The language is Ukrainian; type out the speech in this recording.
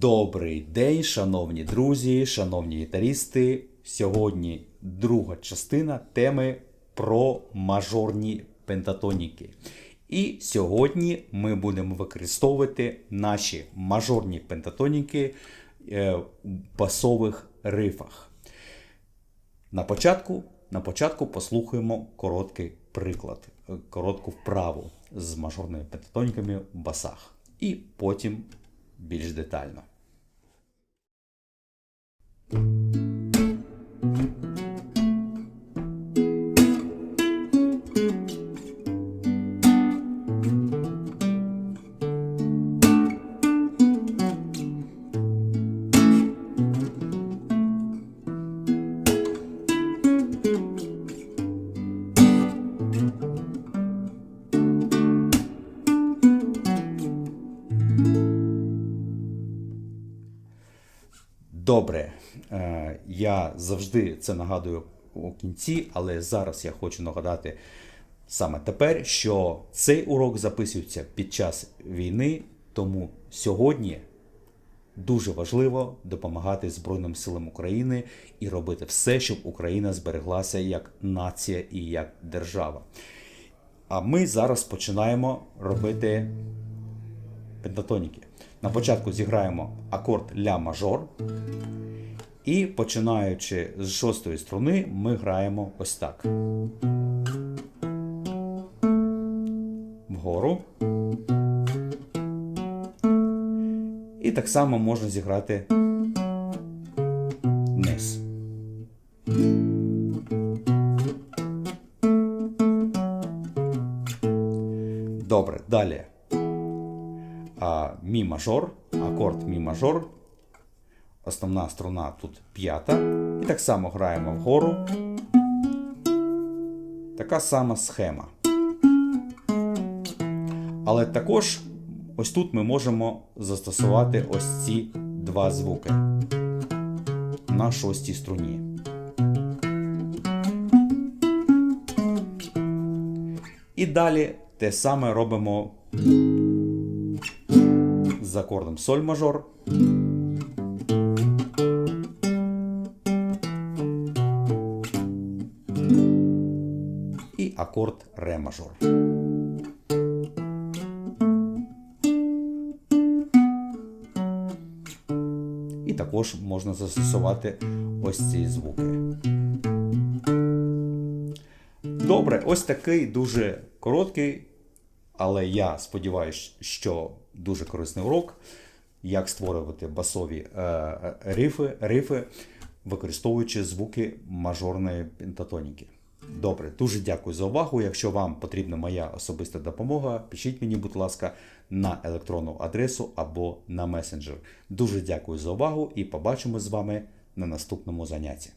Добрий день, шановні друзі, шановні гітарісти. Сьогодні друга частина теми про мажорні пентатоніки. І сьогодні ми будемо використовувати наші мажорні пентатоніки е, в басових рифах. На початку, на початку послухаємо короткий приклад, е, коротку вправу з мажорними пентатоніками в басах. І потім більш детально. Добре, Е, я завжди це нагадую у кінці, але зараз я хочу нагадати саме тепер, що цей урок записується під час війни, тому сьогодні дуже важливо допомагати Збройним силам України і робити все, щоб Україна збереглася як нація і як держава. А ми зараз починаємо робити пентатоніки. На початку зіграємо акорд ля мажор. І починаючи з шостої струни, ми граємо ось так. Вгору. І так само можна зіграти вниз. Добре, далі. А, мі мажор, акорд мі мажор. Основна струна тут п'ята. І так само граємо вгору. Така сама схема. Але також ось тут ми можемо застосувати ось ці два звуки на шостій струні. І далі те саме робимо з акордом соль мажор. І акорд ре мажор. І також можна застосувати ось ці звуки. Добре, ось такий дуже короткий, але я сподіваюся, що дуже корисний урок, як створювати басові е, е, рифи, рифи, використовуючи звуки мажорної пентатоніки. Добре, дуже дякую за увагу. Якщо вам потрібна моя особиста допомога, пишіть мені, будь ласка, на електронну адресу або на месенджер. Дуже дякую за увагу і побачимо з вами на наступному занятті.